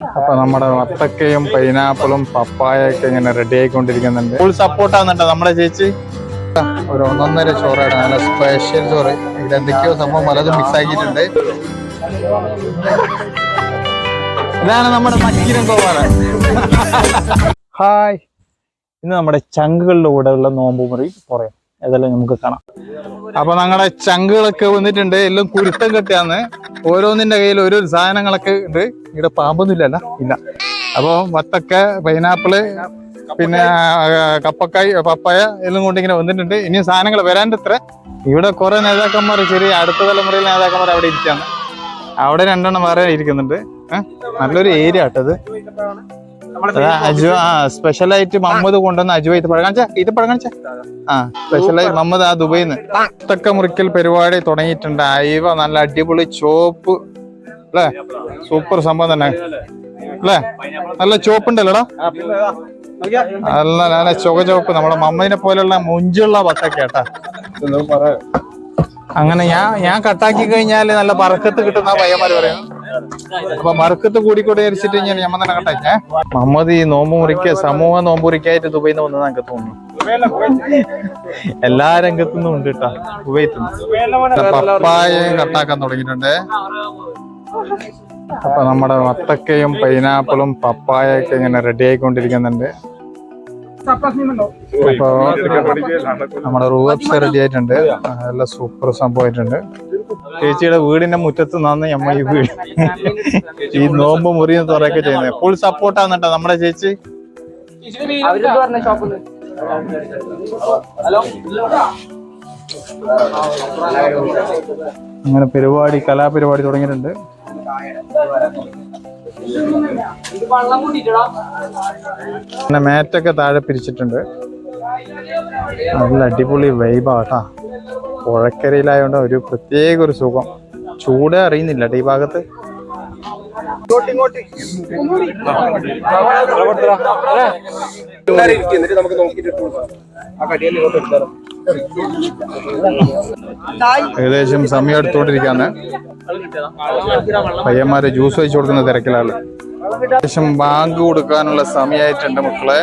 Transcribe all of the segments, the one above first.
അപ്പൊ നമ്മുടെ വത്തക്കയും പൈനാപ്പിളും പപ്പായൊക്കെ ഇങ്ങനെ റെഡി ആയിക്കൊണ്ടിരിക്കുന്നുണ്ട്. ഫുൾ സപ്പോർട്ട് ആവുന്നുണ്ടോ നമ്മുടെ ചേച്ചി. ഒരു ഒന്നൊന്നര ചോറാണ് നല്ല സ്പെഷ്യൽ ചോറ്. ഇതിൽ എന്തൊക്കെയോ സംഭവം പലതും മിക്സ് ആക്കിയിട്ടുണ്ട്. ഇതാണ് നമ്മുടെ മക്കിരം കോവാറ ഹായ് ഇന്ന് നമ്മുടെ ചങ്കുകളുടെ കൂടെ ഉള്ള നോമ്പ് മുറി പറയാം ഏതെല്ലാം നമുക്ക് കാണാം. അപ്പൊ ഞങ്ങളുടെ ചങ്കുകളൊക്കെ വന്നിട്ടുണ്ട്. എല്ലാം കുരുത്തം കെട്ടിയാന്ന് ഓരോന്നിന്റെ കയ്യിൽ ഓരോ സാധനങ്ങളൊക്കെ ഉണ്ട്. ഇവിടെ പാമ്പൊന്നും ഇല്ലല്ല ഇല്ല. അപ്പോൾ വത്തക്ക പൈനാപ്പിൾ പിന്നെ കപ്പക്കായ് പപ്പായ എല്ലാം കൊണ്ട് ഇങ്ങനെ വന്നിട്ടുണ്ട്. ഇനിയും സാധനങ്ങൾ വരാണ്ട് ഇത്ര ഇവിടെ കുറെ നേതാക്കന്മാർ ചെറിയ അടുത്ത തലമുറയിൽ നേതാക്കന്മാർ അവിടെ ഇരിക്കാണ് അവിടെ രണ്ടെണ്ണം വേറെ ഇരിക്കുന്നുണ്ട്. നല്ലൊരു ഏരിയ ആട്ടത് അതാ അജു ആ സ്പെഷ്യൽ ആയിട്ട് മമ്മദ് കൊണ്ടുവന്ന അജു ഇത് പഴകാണിച്ച ഇത് പഴകാണിച്ച ആ സ്പെഷ്യലായി മമ്മദ് ആ ദുബൈ നിന്ന് തക്ക മുറിക്കൽ പരിപാടി തുടങ്ങിയിട്ടുണ്ട്. അയവ നല്ല അടിപൊളി ചോപ്പ്. അല്ലേ? സൂപ്പർ സംഭവം തന്നെ. അല്ലേ? നല്ല ചോപ്പുണ്ടല്ലോ അല്ല നല്ല നല്ല ചുവ ചോപ്പ് നമ്മുടെ മമ്മതിനെ പോലെയുള്ള മുഞ്ചുള്ള ബത്തക്കേട്ടാ അങ്ങനെ ഞാൻ ഞാൻ കട്ടാക്കി കഴിഞ്ഞാൽ നല്ല പറക്കത്ത് കിട്ടുന്ന പയ്യന്മാര് പറയുന്നു അപ്പൊ മറുക്കത്ത് കൂടിക്കൂടെ അരിച്ചിട്ട് ഞാൻ ഞമ്മ തന്നെ കട്ടാക്കേ മമ്മദ് ഈ നോമ്പ് മുറിക്ക സമൂഹ നോമ്പ് മുറിക്കായിട്ട് ദുബൈയിൽ നിന്ന് വന്നത് എനിക്ക് തോന്നുന്നു. എല്ലാ രംഗത്തുനിന്നും ഉണ്ട് കേട്ടാ ദുബൈത്തു പപ്പായയും കട്ടാക്കാൻ തുടങ്ങിയിട്ടുണ്ട്. അപ്പൊ നമ്മുടെ വത്തക്കയും പൈനാപ്പിളും പപ്പായൊക്കെ ഇങ്ങനെ റെഡി ആയിക്കൊണ്ടിരിക്കുന്നുണ്ട്. അപ്പൊ നമ്മുടെ റൂവപ്സ് റെഡി ആയിട്ടുണ്ട്. നല്ല സൂപ്പർ സംഭവമായിട്ടുണ്ട്. ചേച്ചിയുടെ വീടിന്റെ മുറ്റത്ത് നിന്ന് നമ്മൾ ഈ വീട് ഈ നോമ്പ് മുറിയും തുറയൊക്കെ ചെയ്യുന്നത്. ഫുൾ സപ്പോർട്ടാണ് കേട്ടോ നമ്മുടെ ചേച്ചി. അങ്ങനെ പരിപാടി കലാപരിപാടി തുടങ്ങിയിട്ടുണ്ട്. പിന്നെ മാറ്റൊക്കെ താഴെ പിരിച്ചിട്ടുണ്ട്. നല്ല അടിപൊളി വൈബാട്ടാ പുഴക്കരയിലായോണ്ട് ഒരു പ്രത്യേക ഒരു സുഖം. ചൂട് അറിയുന്നില്ല ഈ ഭാഗത്ത്. ഏകദേശം സമയം എടുത്തോണ്ടിരിക്കാന്ന് പയ്യന്മാരെ ജ്യൂസ് വെച്ച് കൊടുക്കുന്ന തിരക്കിലാണ്. ഏകദേശം ബാങ്ക് കൊടുക്കാനുള്ള സമയമായിട്ടുണ്ട് മക്കളെ.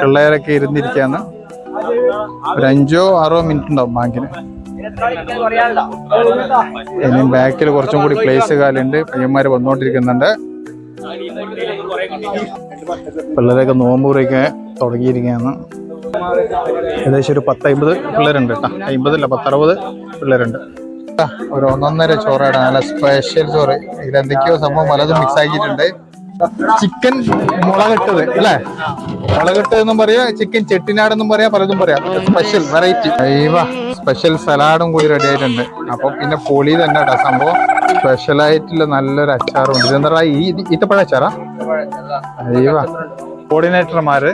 പിള്ളേരൊക്കെ ഇരുന്നിരിക്കാന്ന്. ഒരു അഞ്ചോ ആറോ മിനിറ്റ് ഉണ്ടാവും ബാങ്കിന്. ഇനിയും ബാക്കിൽ കുറച്ചും കൂടി പ്ലേസ് കാലുണ്ട്. പയ്യന്മാര് വന്നുകൊണ്ടിരിക്കുന്നുണ്ട് പിള്ളേരൊക്കെ നോമ്പ് കുറിക്കാൻ തുടങ്ങിയിരിക്കുകയാണ്. ഏകദേശം ഒരു പത്തമ്പത് പിള്ളേരുണ്ട് കേട്ടോ. അമ്പതല്ല പത്തറുപത് പിള്ളേരുണ്ട്. ഒരു ഒന്നൊന്നര ചോറാണ്. നല്ല സ്പെഷ്യൽ ചോറ്. ഇതിൽ എന്തൊക്കെയോ സംഭവം പലതും മിക്സ് ആക്കിയിട്ടുണ്ട്. ചിക്കൻ മുളകിട്ടത് അല്ലേ? മുളകിട്ടത് എന്നും പറയാ ചിക്കൻ ചെട്ടിനാടെന്നും പറയാ പലതും പറയാം. സ്പെഷ്യൽ വെറൈറ്റി ദൈവ സ്പെഷ്യൽ സലാഡും കൂടി റെഡി ആയിട്ടുണ്ട്. അപ്പൊ പിന്നെ പൊളി തന്നെ സംഭവം സ്പെഷ്യൽ ആയിട്ടുള്ള നല്ലൊരു അച്ചാറും ഉണ്ട് ഇതെന്താ ഈ ഈത്തപ്പഴ അച്ചാറാ? ദൈവ കോർഡിനേറ്റർമാര്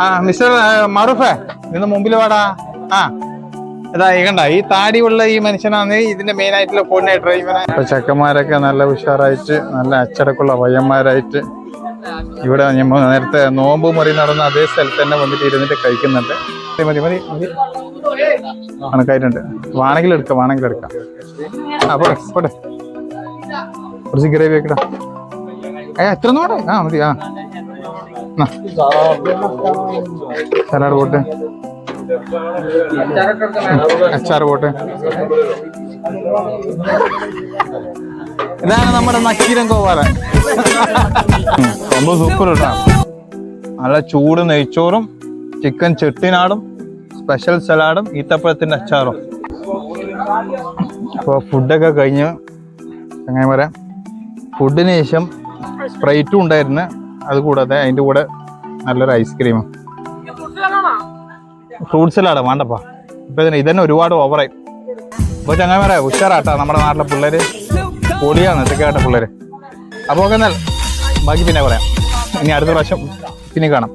ആ മിസ്റ്റർ മാറൂഫേ നിന്ന് മുമ്പിൽ വാടാ. ആ. ഇതാ ഈ കണ്ട ഈ താടിയുള്ള ഈ മനുഷ്യനാണ് ഇതിന്റെ മെയിൻ ആയിട്ടുള്ള കോർഡിനേറ്റർ ഇവനെ ഇപ്പൊ ചെക്കന്മാരൊക്കെ നല്ല ഉഷാറായിട്ട് നല്ല അച്ചടക്കുള്ള പയ്യന്മാരായിട്ട് ഇവിടെ ഞമ്മ നേരത്തെ നോമ്പ് മുറി നടന്ന അതേ സ്ഥലത്ത് തന്നെ വന്നിട്ട് ഇരുന്നിട്ട് കഴിക്കുന്നുണ്ട്. മതി മതി മതി കണക്കായിട്ടുണ്ട് വാണെങ്കിൽ എടുക്കാം വാണെങ്കിൽ എടുക്കാം. അപ്പൊ പോട്ടെ പോട്ടെ കുറച്ച് ഗ്രേവി വെക്കടാ ഏ എത്ര നോടെ ആ മതി ആ. സലാഡ് പോട്ടെ അച്ചാർ പോട്ടെ. ഇതാണ് നമ്മുടെ നക്കീരൻ കോവാല സംഭവം സൂപ്പർ കേട്ടാ. നല്ല ചൂട് നെയ്ച്ചോറും ചിക്കൻ ചെട്ടിനാടും സ്പെഷ്യൽ സലാഡും ഈത്തപ്പഴത്തിന്റെ അച്ചാറും. അപ്പോൾ ഫുഡൊക്കെ കഴിഞ്ഞ് എങ്ങനെ പറയാം ഫുഡിന് ശേഷം സ്പ്രൈറ്റും ഉണ്ടായിരുന്നു. അതുകൂടാതെ അതിന്റെ കൂടെ നല്ലൊരു ഐസ്ക്രീമും ഫ്രൂട്ട് സലാഡ് വേണ്ടപ്പാ. ഇപ്പൊ ഇതിന് ഇതന്നെ ഒരുപാട് ഓവറായി ഇപ്പൊ ചങ്ങന്മാരെ ഉഷാറാട്ടാ നമ്മുടെ നാട്ടിലെ പിള്ളേര്. പൊടിയാണ് ഇതൊക്കെ ആട്ടെ പിള്ളേര്. അപ്പൊ ഓക്കെ എന്നാൽ ബാക്കി പിന്നെ പറയാം. ഇനി അടുത്ത പ്രാവശ്യം പിന്നെ കാണാം.